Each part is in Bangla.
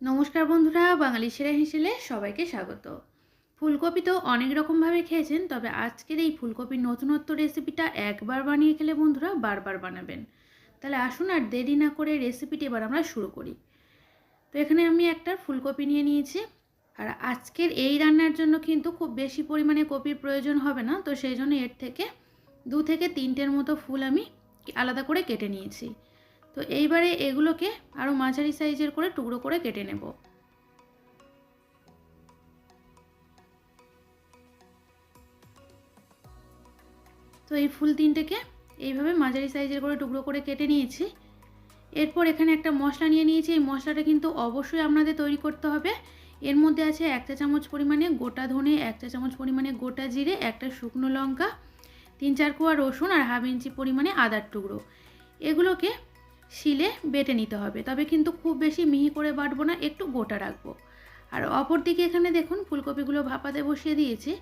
নমস্কার বন্ধুরা, বাঙালি সেরা হিসেলে সবাইকে স্বাগত। ফুলকপি তো অনেক রকমভাবে খেয়েছেন, তবে আজকের এই ফুলকপির নতুনত্ব রেসিপিটা একবার বানিয়ে খেলে বন্ধুরা বারবার বানাবেন। তাহলে আসুন আর দেরি না করে রেসিপিটি এবার আমরা শুরু করি। তো এখানে আমি একটা ফুলকপি নিয়ে নিয়েছি, আর আজকের এই রান্নার জন্য কিন্তু খুব বেশি পরিমাণে কপির প্রয়োজন হবে না, তো সেই জন্য এর থেকে দু থেকে তিনটের মতো ফুল আমি আলাদা করে কেটে নিয়েছি। তো এইবারে এগুলোকে আরও মাঝারি সাইজের করে টুকরো করে কেটে নেব। তো এই ফুল তিনটেকে এইভাবে মাঝারি সাইজের করে টুকরো করে কেটে নিয়েছি। এরপর এখানে একটা মশলা নিয়ে নিয়েছি। এই মশলাটা কিন্তু অবশ্যই আপনাদের তৈরি করতে হবে। এর মধ্যে আছে এক চা চামচ পরিমাণে গোটা ধনে, এক চা চামচ পরিমাণে গোটা জিরে, একটা শুকনো লঙ্কা, তিন চার কোয়া রসুন আর হাফ ইঞ্চি পরিমাণে আদার টুকরো। এগুলোকে শিলে বেটে নিতে হবে। তবে কিন্তু খুব বেশি মিহি করে বাটবো না, একটু গোটা রাখব। আর অপর দিকে এখানে দেখুন, ফুলকপিগুলো ভাপাতে বসিয়ে দিয়েছি।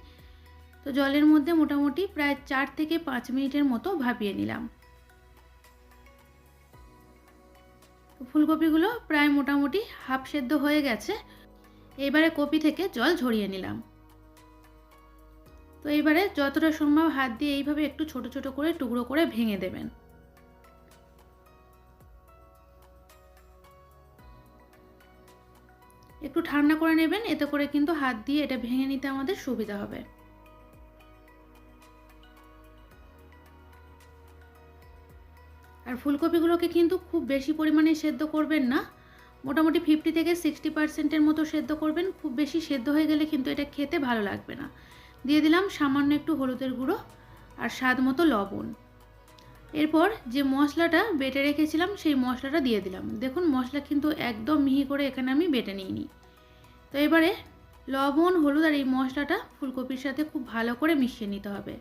তো জলের মধ্যে মোটামুটি প্রায় চার থেকে পাঁচ মিনিটের মতো ভাপিয়ে নিলাম। ফুলকপিগুলো প্রায় মোটামুটি হাফ সেদ্ধ হয়ে গেছে। এবারে কপি থেকে জল ঝরিয়ে নিলাম। তো এবারে যতটা সম্ভব হাত দিয়ে এইভাবে একটু ছোট ছোট করে টুকরো করে ভেঙে দেবেন। একটু ঠান্ডা করে নেবেন, এতে করে কিন্তু হাত দিয়ে এটা ভেঙে নিতে আমাদের সুবিধা হবে। আর ফুলকপিগুলোকে কিন্তু খুব বেশি পরিমাণে সেদ্ধ করবেন না। মোটামুটি ফিফটি থেকে সিক্সটি পার্সেন্টের মতো সেদ্ধ করবেন, খুব বেশি সেদ্ধ হয়ে গেলে কিন্তু এটা খেতে ভালো লাগবে না। দিয়ে দিলাম সামান্য একটু হলুদের গুঁড়ো আর স্বাদ মতো লবণ। এরপর যে মশলাটা বেটে রেখেছিলাম, সেই মশলাটা দিয়ে দিলাম। দেখুন, মশলা কিন্তু একদম মিহি করে এখানে আমি বেটে নিইনি। তো এবারে লবণ, হলুদ আর এই মশলাটা ফুলকপির সাথে খুব ভালো করে মিশিয়ে নিতে হবে।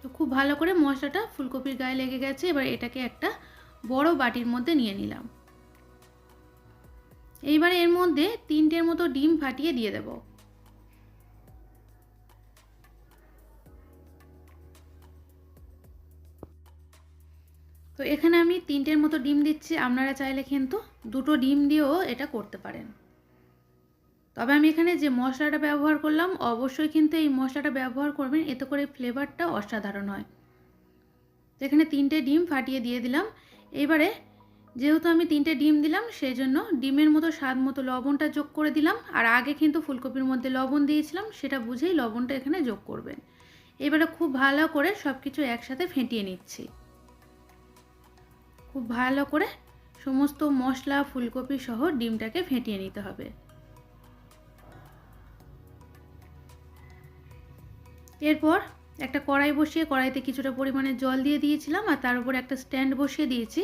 তো খুব ভালো করে মশলাটা ফুলকপির গায়ে লেগে গেছে। এবার এটাকে একটা বড় বাটির মধ্যে নিয়ে নিলাম। এইবার এর মধ্যে তিনটের মতো ডিম ফাটিয়ে দিয়ে দেব। তো এখানে আমি তিনটের মতো ডিম দিচ্ছি, আপনারা চাইলে কিন্তু দুটো ডিম দিয়েও এটা করতে পারেন। তবে আমি এখানে যে মশলাটা ব্যবহার করলাম, অবশ্যই কিন্তু এই মশলাটা ব্যবহার করবেন, এতে করে ফ্লেভারটা অসাধারণ হয়। তো এখানে তিনটে ডিম ফাটিয়ে দিয়ে দিলাম। এবারে যেহেতু আমি তিনটে ডিম দিলাম সেই জন্য ডিমের মতো স্বাদ মতো লবণটা যোগ করে দিলাম। আর আগে কিন্তু ফুলকপির মধ্যে লবণ দিয়েছিলাম, সেটা বুঝেই লবণটা এখানে যোগ করবেন। এবারে খুব ভালো করে সব কিছু একসাথে ফেটিয়ে নিচ্ছি। খুব ভালো করে সমস্ত মশলা, ফুলকপি সহ ডিমটাকে ফেটিয়ে নিতে হবে। এরপর একটা কড়াই বসিয়ে কড়াইতে কিছুটা পরিমাণে জল দিয়ে দিয়েছিলাম, আর তার উপর একটা স্ট্যান্ড বসিয়ে দিয়েছি।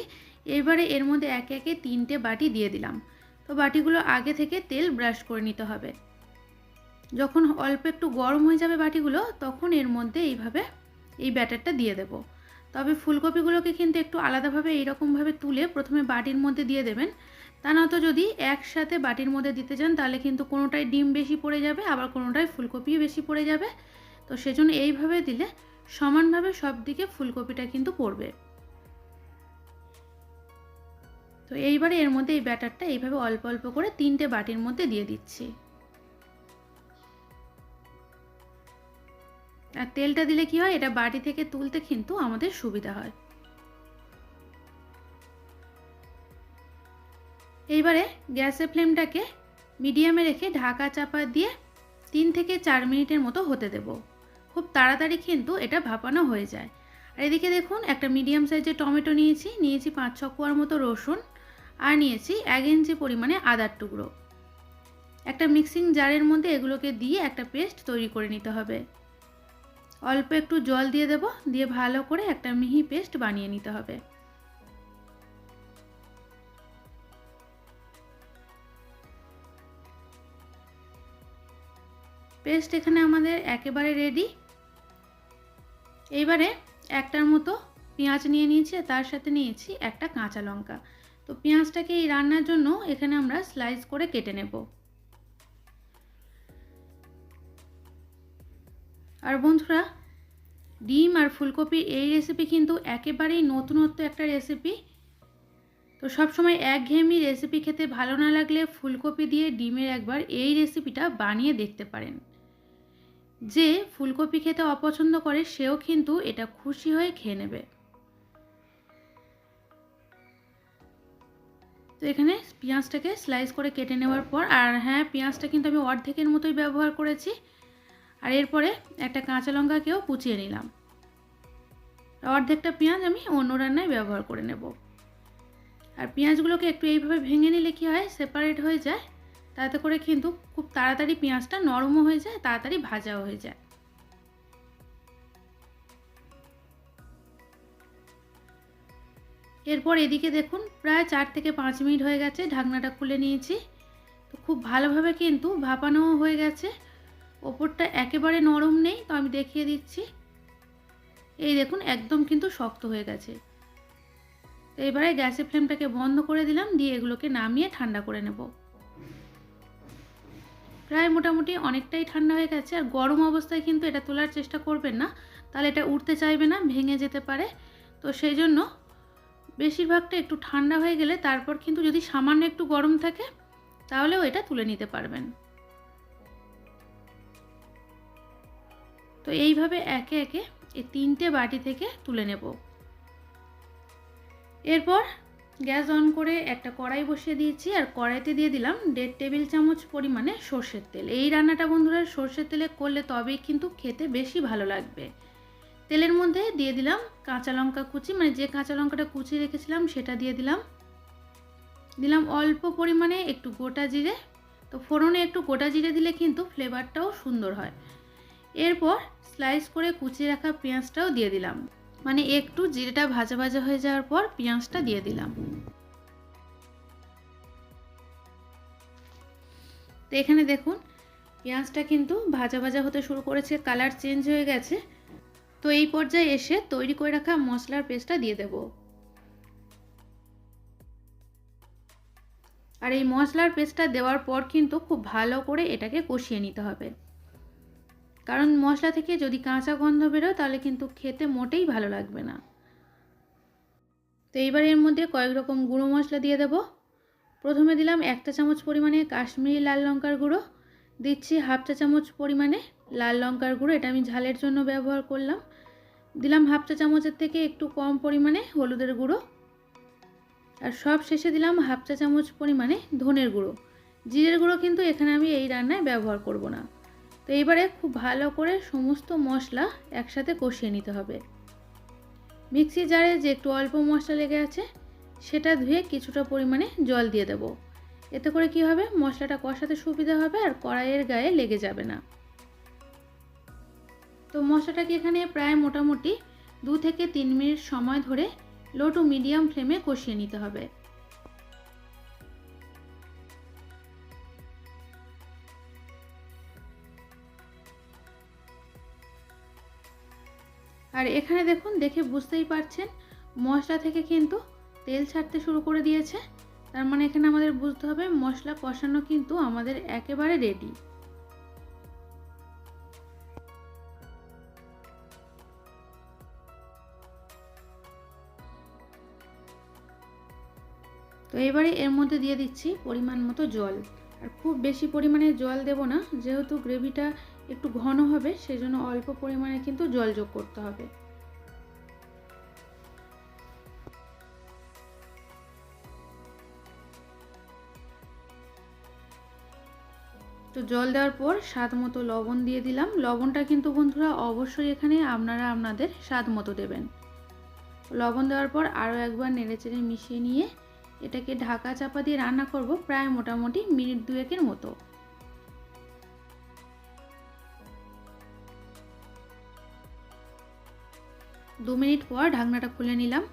এবারে এর মধ্যে একে একে তিনটে বাটি দিয়ে দিলাম। তো বাটিগুলো আগে থেকে তেল ব্রাশ করে নিতে হবে। যখন অল্প একটু গরম হয়ে যাবে বাটিগুলো, তখন এর মধ্যে এইভাবে এই ব্যাটারটা দিয়ে দেব। তবে ফুলকপিগুলোকে কিন্তু একটু আলাদাভাবে এইরকমভাবে তুলে প্রথমে বাটির মধ্যে দিয়ে দেবেন। তা নয়তো যদি একসাথে বাটির মধ্যে দিতে চান, তাহলে কিন্তু কোনোটায় ডিম বেশি পড়ে যাবে, আবার কোনোটায় ফুলকপিও বেশি পড়ে যাবে। তো সেজন্য এইভাবে দিলে সমানভাবে সব দিকে ফুলকপিটা কিন্তু পড়বে। তো এইবারে এর মধ্যে এই ব্যাটারটা এইভাবে অল্প অল্প করে তিনটে বাটির মধ্যে দিয়ে দিচ্ছি। আর তেলটা দিলে কি হয়? এটা বাটি থেকে তুলতে কিন্তু আমাদের সুবিধা হয়। এইবারে গ্যাসের ফ্লেমটাকে মিডিয়ামে রেখে ঢাকা চাপা দিয়ে তিন থেকে চার মিনিটের মতো হতে দেব। খুব তাড়াতাড়ি কিন্তু এটা ভাপানো হয়ে যায়। আর এদিকে দেখুন, একটা মিডিয়াম সাইজের টমেটো নিয়েছি। নিয়েছি পাঁচ ছ কোয়ার মতো রসুন। আর নিয়েছি এক ইঞ্চি পরিমাণে আদার টুকরো। একটা মিক্সিং জারের মধ্যে এগুলোকে দিয়ে একটা পেস্ট তৈরি করে নিতে হবে। অল্প একটু জল দিয়ে দেব, দিয়ে ভালো করে একটা মিহি পেস্ট বানিয়ে নিতে হবে। পেস্ট এখানে আমাদের একেবারে রেডি এইবারে একটার মতো পেঁয়াজ নিয়ে নিয়েছি তার সাথে নিয়েছি একটা কাঁচা লঙ্কা। তো পেঁয়াজটাকে এই রান্নার জন্য এখানে আমরা স্লাইস করে কেটে নেব। আর বন্ধুরা, ডিম আর ফুলকপির এই রেসিপি কিন্তু একেবারেই নতুনত্ব একটা রেসিপি তো সবসময় একঘেয়েমি রেসিপি খেতে ভালো না লাগলে ফুলকপি দিয়ে ডিমের একবার এই রেসিপিটা বানিয়ে দেখতে পারেন। যে ফুলকপি খেতে অপছন্দ করে, সেও কিন্তু এটা খুশি হয়ে খেয়ে নেবে। তো এখানে পেঁয়াজটাকে স্লাইস করে কেটে নেওয়ার পর, আর হ্যাঁ পেঁয়াজটা কিন্তু আমি অর্ধেকের মতোই ব্যবহার করেছি। আর এরপরে একটা কাঁচা লঙ্কাকেও কুচিয়ে নিলাম। অর্ধেকটা পেঁয়াজ আমি অন্য রান্নায় ব্যবহার করে নেব। আর পেঁয়াজগুলোকে একটু এইভাবে ভেঙে নিলে কী হয় সেপারেট হয়ে যায়। তাতে করে কিন্তু খুব তাড়াতাড়ি পেঁয়াজটা নরমও হয়ে যায়, তাড়াতাড়ি ভাজাও হয়ে যায়। এরপর এদিকে দেখুন, প্রায় চার থেকে পাঁচ মিনিট হয়ে গেছে, ঢাকনাটা খুলে নিয়েছি। তো খুব ভালোভাবে কিন্তু ভাপানোও হয়ে গেছে। ওপরটা একেবারে নরম নেই, তো আমি দেখিয়ে দিচ্ছি। এই দেখুন, একদম কিন্তু শক্ত হয়ে গেছে। তো এবারে গ্যাসের ফ্লেমটাকে বন্ধ করে দিলাম, দিয়ে এগুলোকে নামিয়ে ঠান্ডা করে নেব। প্রায় মোটামুটি অনেকটাই ঠান্ডা হয়ে গেছে, আর গরম অবস্থায় কিন্তু এটা তোলার চেষ্টা করবেন না। তাহলে এটা উঠতে চাইবে না, ভেঙে যেতে পারে। তো সেই জন্য বেশিরভাগটা একটু ঠান্ডা হয়ে গেলে তারপর কিন্তু যদি সামান্য একটু গরম থাকে, তাহলেও এটা তুলে নিতে পারবেন। তো এইভাবে একে একে এই তিনটে বাটি থেকে তুলে নেব। এরপর গ্যাস অন করে একটা কড়াই বসিয়ে দিয়েছি, আর কড়াইতে দিয়ে দিলাম দেড় টেবিল চামচ পরিমাণে সর্ষের তেল। এই রান্নাটা বন্ধুরা সর্ষের তেলে করলে তবেই কিন্তু খেতে বেশি ভালো লাগবে। তেলের মধ্যে দিয়ে দিলাম কাঁচা লঙ্কা কুচি মানে যে কাঁচা লঙ্কাটা কুচি রেখেছিলাম সেটা দিয়ে দিলাম। দিলাম অল্প পরিমাণে একটু গোটা জিরে। তো ফোড়নে একটু গোটা জিরে দিলে কিন্তু ফ্লেভারটাও সুন্দর হয়। এরপর স্লাইস করে কুচিয়ে রাখা পেঁয়াজটাও দিয়ে দিলাম। মানে একটু জিরেটা ভাজা ভাজা হয়ে যাওয়ার পর পেঁয়াজটা দিয়ে দিলাম। তো এখানে দেখুন, পেঁয়াজটা কিন্তু ভাজা ভাজা হতে শুরু করেছে, কালার চেঞ্জ হয়ে গেছে। তো এই পর্যায়ে এসে তৈরি করে রাখা মশলার পেস্টটা দিয়ে দেব। আর এই মশলার পেস্টটা দেওয়ার পর কিন্তু খুব ভালো করে এটাকে কষিয়ে নিতে হবে। কারণ মশলা থেকে যদি কাঁচা গন্ধ বেরোয়, তাহলে কিন্তু খেতে মোটেই ভালো লাগবে না। তো এইবার এর মধ্যে কয়েক রকম গুঁড়ো মশলা দিয়ে দেব। প্রথমে দিলাম একটা চামচ পরিমাণে কাশ্মীরি লাল লঙ্কার গুঁড়ো দিচ্ছি হাফ চা চামচ পরিমাণে লাল লঙ্কার গুঁড়ো, এটা আমি ঝালের জন্য ব্যবহার করলাম। দিলাম হাফ চা চামচের থেকে একটু কম পরিমাণে হলুদের গুঁড়ো। আর সব শেষে দিলাম হাফ চা চামচ পরিমাণে ধনের গুঁড়ো। জিরের গুঁড়ো কিন্তু এখানে আমি এই রান্নায় ব্যবহার করব না। তো এইবারে খুব ভালো করে সমস্ত মশলা একসাথে কষিয়ে নিতে হবে। মিক্সি জারে যে একটু অল্প মশলা লেগে আছে, সেটা ধুয়ে কিছুটা পরিমাণে জল দিয়ে দেব। এতে করে কি হবে? মশলাটা কষাতে সুবিধা হবে আর কড়াইয়ের গায়ে লেগে যাবে না। তো মশলাটাকে এখানে প্রায় মোটামুটি দু থেকে তিন মিনিট সময় ধরে লো টু মিডিয়াম ফ্লেমে কষিয়ে নিতে হবে। আর এখানে দেখুন, দেখে বুঝতেই পারছেন, মশলা থেকে কিন্তু তেল ছাড়তে শুরু করে দিয়েছে। তার মানে এখানে আমাদের বুঝতে হবে মশলা কষানো কিন্তু আমাদের একেবারে রেডি তো এবারে এর মধ্যে দিয়ে দিচ্ছি পরিমাণ মতো জল। আর খুব বেশি পরিমাণে জল দেব না, যেহেতু গ্রেভিটা একটু ঘন হবে, সেজন্য অল্প পরিমাণে কিন্তু জল যোগ করতে হবে। তো জল দেওয়ার পর স্বাদ মতো লবণ দিয়ে দিলাম। লবণটা কিন্তু বন্ধুরা অবশ্যই এখানে আপনারা আপনাদের স্বাদ মতো দেবেন। লবণ দেওয়ার পর আরও একবার নেড়েচেড়ে মিশিয়ে নিয়ে এটাকে ঢাকা চাপা দিয়ে রান্না করব প্রায় মোটামুটি মিনিট দুয়েকের মতো। দু মিনিট পর ঢাকনাটা খুলে নিলাম।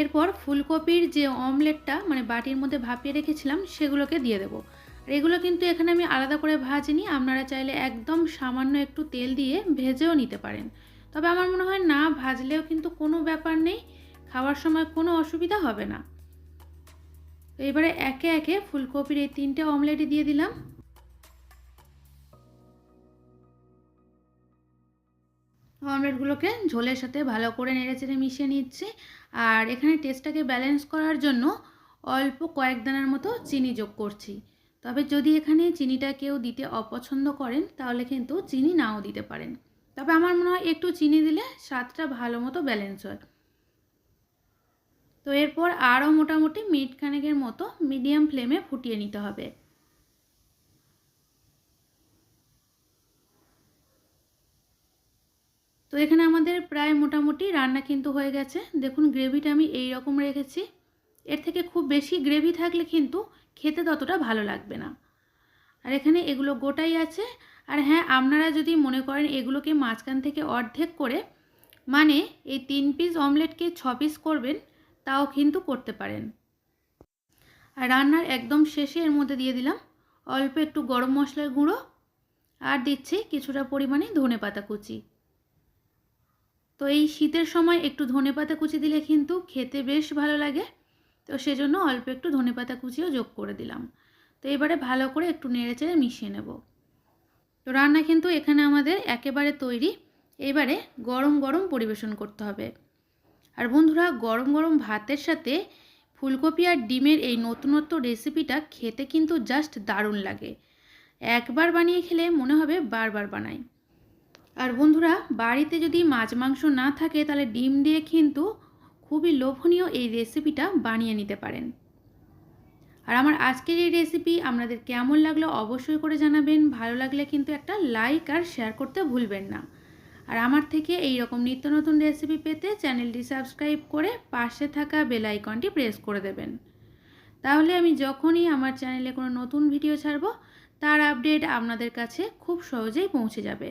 এরপর ফুলকপির যে অমলেটটা মানে বাটির মধ্যে ভাপিয়ে রেখেছিলাম, সেগুলোকে দিয়ে দেবো। আর এগুলো কিন্তু এখানে আমি আলাদা করে ভাজিনি, আপনারা চাইলে একদম সামান্য একটু তেল দিয়ে ভেজেও নিতে পারেন। তবে আমার মনে হয় না ভাজলেও কিন্তু কোনো ব্যাপার নেই, খাওয়ার সময় কোনো অসুবিধা হবে না। তো এবারে একে একে ফুলকপির এই তিনটে অমলেটই দিয়ে দিলাম। অমলেটগুলোকে ঝোলের সাথে ভালো করে নেড়ে চেড়ে মিশিয়ে নিচ্ছি। আর এখানে টেস্টটাকে ব্যালেন্স করার জন্য অল্প কয়েক দানার মতো চিনি যোগ করছি। তবে যদি এখানে চিনিটা কেউ দিতে অপছন্দ করেন, তাহলে কিন্তু চিনি নাও দিতে পারেন। তবে আমার মনে হয় একটু চিনি দিলে স্বাদটা ভালো মতো ব্যালেন্স হয়। তো এরপর আরও মোটামুটি মিনিট খানেকের মতো মিডিয়াম ফ্লেমে ফুটিয়ে নিতে হবে। তো এখানে আমাদের প্রায় মোটামুটি রান্না কিন্তু হয়ে গেছে। দেখুন, গ্রেভিটা আমি এই রকম রেখেছি। এর থেকে খুব বেশি গ্রেভি থাকলে কিন্তু খেতে ততটা ভালো লাগবে না। আর এখানে এগুলো গোটাই আছে। আর হ্যাঁ আপনারা যদি মনে করেন এগুলোকে মাঝখান থেকে অর্ধেক করে মানে এই তিন পিস অমলেটকে ছ পিস করবেন, তাও কিন্তু করতে পারেন। আর রান্নার একদম শেষে এর মধ্যে দিয়ে দিলাম অল্প একটু গরম মশলার গুঁড়ো। আর দিচ্ছি কিছুটা পরিমাণে ধনে পাতা কুচি। তো এই শীতের সময় একটু ধনে পাতা কুচি দিলে কিন্তু খেতে বেশ ভালো লাগে। তো সেজন্য অল্প একটু ধনে পাতা কুচিও যোগ করে দিলাম। তো এবারে ভালো করে একটু নেড়ে চেড়ে মিশিয়ে নেব। তো রান্না কিন্তু এখানে আমাদের একেবারে তৈরি। এবারে গরম গরম পরিবেশন করতে হবে। আর বন্ধুরা, গরম গরম ভাতের সাথে ফুলকপি আর ডিমের এই নতুনত্ব রেসিপিটা খেতে কিন্তু জাস্ট দারুণ লাগে। একবার বানিয়ে খেলে মনে হবে বারবার বানাই। আর বন্ধুরা, বাড়িতে যদি মাছ মাংস না থাকে, তাহলে ডিম দিয়ে কিন্তু খুবই লোভনীয় এই রেসিপিটা বানিয়ে নিতে পারেন। আর আমার আজকের এই রেসিপি আপনাদের কেমন লাগল অবশ্যই করে জানাবেন। ভালো লাগলে কিন্তু একটা লাইক আর শেয়ার করতে ভুলবেন না। আর আমার থেকে এই রকম নিত্য নতুন রেসিপি পেতে চ্যানেলটি সাবস্ক্রাইব করে পাশে থাকা বেল আইকনটি প্রেস করে দেবেন। তাহলে আমি যখনই আমার চ্যানেলে কোনো নতুন ভিডিও ছাড়ব, তার আপডেট আপনাদের কাছে খুব সহজেই পৌঁছে যাবে।